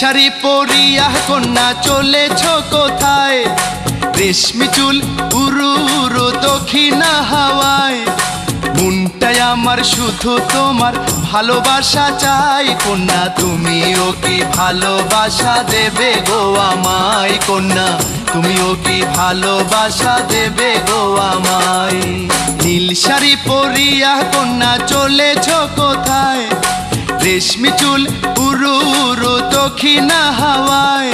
শাড়ি পরিয়া কন্যা চলেছ কোথায়? রেশমি চুল উরু উরু দক্ষিণা হাওয়ায়। মনটাই আমার শুধু তোমার ভালোবাসা চাই। কন্যা তুমি ওকে ভালোবাসা দেবে গো আমায়? কন্যা তুমি ওকে ভালোবাসা দেবে গো আমায়? নীল শাড়ি পরিয়া কন্যা চলেছ কোথায়? রেশমি চুল উরু উরু দক্ষিণা হাওয়ায়।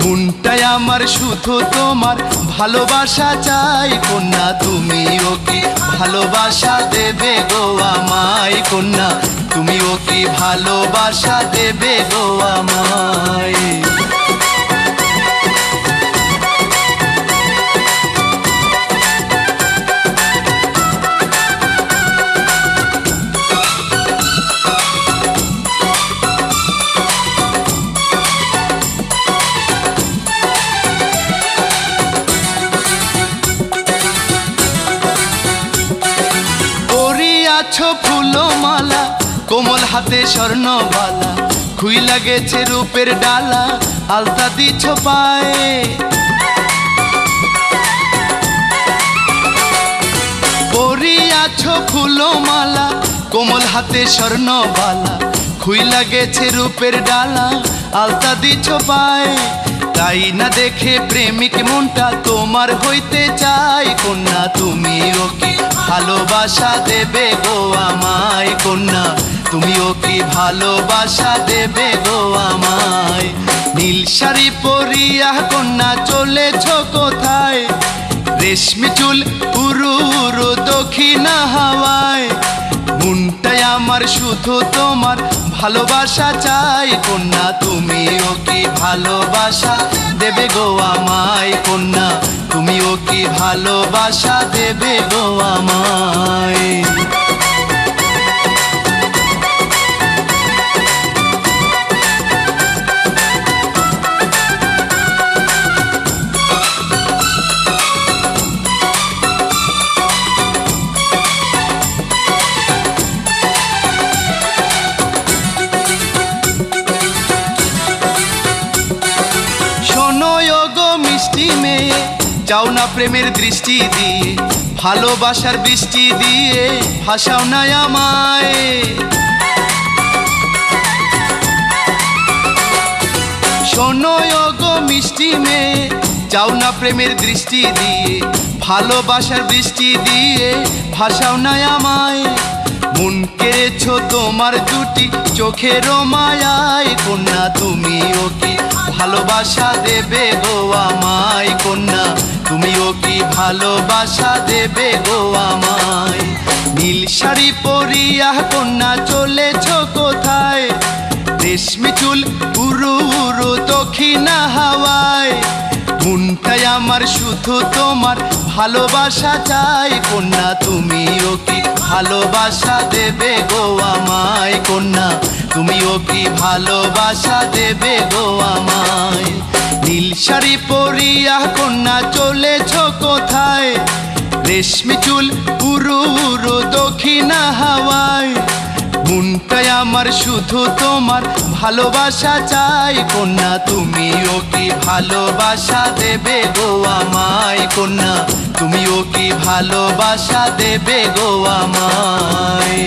মনটাই আমার, শুধু তোমার ভালোবাসা চাই কন্যা। তুমি ওকে ভালোবাসা দেবে গো আমায় কন্যা। তুমি ওকে ভালোবাসা দেবে গো আমায়। ফুলমালা, কোমল হাতে স্বর্ণবালা খুই লাগেছে রূপের ডালা, আলতা দিছ পায়ে। পরিয়াছ ফুলমালা, কোমল হাতে স্বর্ণবালা খুই লাগেছে রূপের ডালা, আলতা দিছ পায়ে। তাই না দেখে প্রেমিক মনটা তোমার হইতে চাই। কন্যা, তুমিও কি ভালোবাসা দেবে গো আমায়? কন্যা, তুমিও কি ভালোবাসা দেবে গো আমায়? নীল শাড়ি পরিয়া কন্যা, চলেছ কোথায়? রেশমি চুল উরু দক্ষিণা হাওয়ায়। মনটাই আমার শুধু তোমার ভালোবাসা চাই কন্যা, তুমিও কি ভালোবাসা দেবে গো আমায় কন্যা? তুমিও কি ভালোবাসা দেবে গো আমায়? যাও না প্রেমের দৃষ্টি দিয়ে, ভালোবাসার বৃষ্টি দিয়ে, ভাসাও না আমায়। শোনো মিষ্টি মেয়ে, যাও না প্রেমের দৃষ্টি দিয়ে, ভালোবাসার বৃষ্টি দিয়ে, ভাসাও না আমায়। মন কেড়েছ তোমার দুটি চোখের মায়ায়, কন্যা তুমিও কি ভালোবাসা দেবে গো আমায়, কন্যা। ভালোবাসা দেবে গো আমায়। নীল শাড়ি পরিয়া কন্যা চলেছ কোথায়? রেশমি চুল উরু উরু দক্ষিণা হাওয়ায়। মনটাই আমার শুধু তোমার ভালোবাসা চাই। কন্যা, তুমিও কি ভালোবাসা দেবে গো আমায়? কন্যা, তুমিও কি ভালোবাসা দেবে গো আমায়? নীল শাড়ি পরিয়া, কন্যা চলেছ কোথায়? রেশমি চুল উরু উরু দক্ষিণা হাওয়ায়। মনটাই আমার শুধু তোমার ভালোবাসা চাই। কন্যা, তুমিও কি ভালোবাসা দেবে গো আমায়? কন্যা, তুমিও কি ভালোবাসা দেবে গো আমায়?